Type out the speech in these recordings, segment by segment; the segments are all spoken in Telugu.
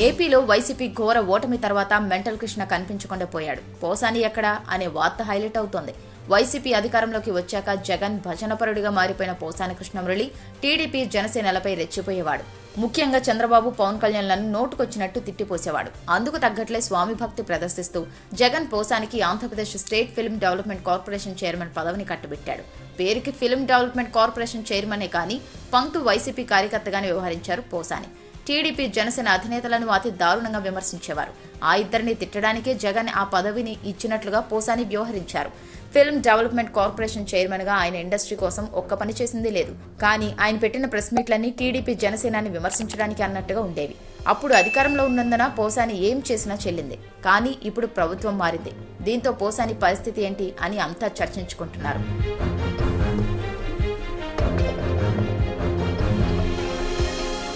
ఏపీలో వైసీపీ ఘోర ఓటమి తర్వాత మెంటల్ కృష్ణ కనిపించకుండా పోయాడు. పోసాని ఎక్కడా? అనే వార్త హైలైట్ అవుతోంది. వైసీపీ అధికారంలోకి వచ్చాక జగన్ భజనపరుడిగా మారిపోయిన పోసాని కృష్ణమురళి టీడీపీ జనసేనలపై రెచ్చిపోయేవాడు. ముఖ్యంగా చంద్రబాబు పవన్ కళ్యాణ్లను నోటుకొచ్చినట్టు తిట్టిపోసేవాడు. అందుకు తగ్గట్లే స్వామి భక్తి ప్రదర్శిస్తూ Jagan పోసానికి Andhra Pradesh state film development corporation chairman పదవిని కట్టబెట్టాడు పేరుకి ఫిల్మ్ డెవలప్మెంట్ కార్పొరేషన్ చైర్మనే కానీ పంక్తు వైసీపీ కార్యకర్తగానే వ్యవహరించారు పోసాని. టీడీపీ జనసేన అధినేతలను అతి దారుణంగా విమర్శించేవారు. ఆ ఇద్దరిని తిట్టడానికే జగన్ ఆ పదవిని ఇచ్చినట్లుగా పోసాని వ్యవహరించారు. ఫిల్మ్ డెవలప్మెంట్ కార్పొరేషన్ చైర్మన్గా ఆయన ఇండస్ట్రీ కోసం ఒక్క పని చేసింది లేదు. కానీ ఆయన పెట్టిన ప్రెస్ మీట్లన్నీ టీడీపీ జనసేనాన్ని విమర్శించడానికి అన్నట్టుగా ఉండేవి. అప్పుడు అధికారంలో ఉన్నందున పోసాని ఏం చేసినా చెల్లింది. కానీ ఇప్పుడు ప్రభుత్వం మారింది. దీంతో పోసాని పరిస్థితి ఏంటి అని అంతా చర్చించుకుంటున్నారు.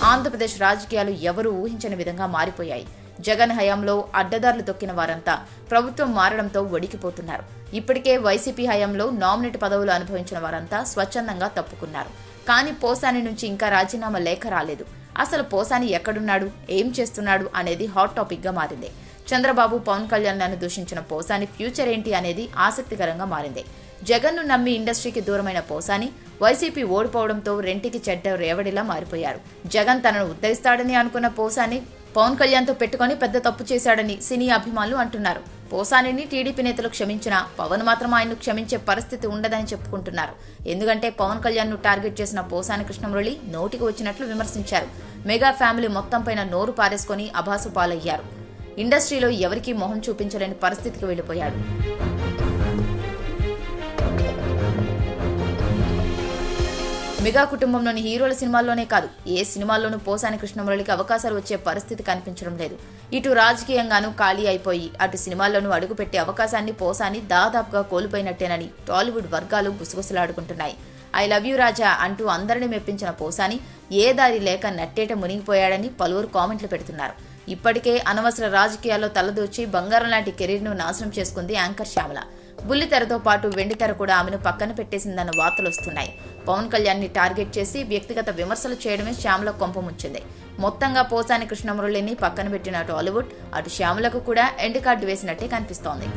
ఆంధ్రప్రదేశ్ రాజకీయాలు ఎవరూ ఊహించని విధంగా మారిపోయాయి. జగన్ హయాంలో అడ్డదారులు తొక్కిన వారంతా ప్రభుత్వం మారడంతో వడికిపోతున్నారు ఇప్పటికే వైసీపీ హయాంలో నామినేట్ పదవులు అనుభవించిన వారంతా స్వచ్ఛందంగా తప్పుకున్నారు. కానీ పోసాని నుంచి ఇంకా రాజీనామా లేఖ రాలేదు. అసలు పోసాని ఎక్కడున్నాడు? ఏం చేస్తున్నాడు అనేది హాట్ టాపిక్గా మారింది. చంద్రబాబు పవన్ కళ్యాణ్లను దూషించిన పోసాని ఫ్యూచర్ ఏంటి అనేది ఆసక్తికరంగా మారింది. జగన్ను నమ్మి ఇండస్ట్రీకి దూరమైన పోసాని వైసీపీ ఓడిపోవడంతో రెంటికి చెడ్డ రేవడిలా మారిపోయారు. జగన్ తనను ఉద్ధరిస్తాడని అనుకున్న పోసాని పవన్ కళ్యాణ్తో పెట్టుకొని పెద్ద తప్పు చేశాడని సినీ అభిమానులు అంటున్నారు. పోసానిని టీడీపీ నేతలు క్షమించినా పవన్ మాత్రం ఆయన్ను క్షమించే పరిస్థితి ఉండదని చెప్పుకుంటున్నారు. ఎందుకంటే పవన్ కళ్యాణ్ను టార్గెట్ చేసిన పోసాని కృష్ణమురళి నోటికి వచ్చినట్లు విమర్శించారు. మెగా ఫ్యామిలీ మొత్తం పైన నోరు పారేసుకొని అభాసు పాలయ్యారు ఇండస్ట్రీలో ఎవరికీ మొహం చూపించలేని పరిస్థితికి వెళ్ళిపోయాడు. మెగా కుటుంబంలోని హీరోల సినిమాల్లోనే కాదు ఏ సినిమాల్లోనూ పోసాని కృష్ణమురళికి అవకాశాలు వచ్చే పరిస్థితి కనిపించడం లేదు. ఇటు రాజకీయంగానూ ఖాళీ అయిపోయి అటు సినిమాల్లోనూ అడుగుపెట్టే అవకాశాన్ని పోసాని దాదాపుగా కోల్పోయినట్టేనని టాలీవుడ్ వర్గాలు గుసగుసలాడుకుంటున్నాయి. ఐ లవ్ యూ రాజా అంటూ అందరిని మెప్పించిన పోసాని ఏ దారి లేక నట్టేట మునిగిపోయాడని పలువురు కామెంట్లు పెడుతున్నారు. ఇప్పటికే అనవసర రాజకీయాల్లో తలదూర్చి బంగారం లాంటి కెరీర్ను నాశనం చేసుకుంది యాంకర్ శ్యామల. బుల్లితెరతో పాటు వెండితెర కూడా ఆమెను పక్కన పెట్టేసిందన్న వార్తలు వస్తున్నాయి. పవన్ కళ్యాణ్ని టార్గెట్ చేసి వ్యక్తిగత విమర్శలు చేయడమే శ్యామల కొంపముంచింది మొత్తంగా పోసాని కృష్ణమురళిని పక్కన పెట్టిన టాలీవుడ్ అటు శ్యామలకు కూడా ఎండ్ కార్డు వేసినట్టే కనిపిస్తోంది.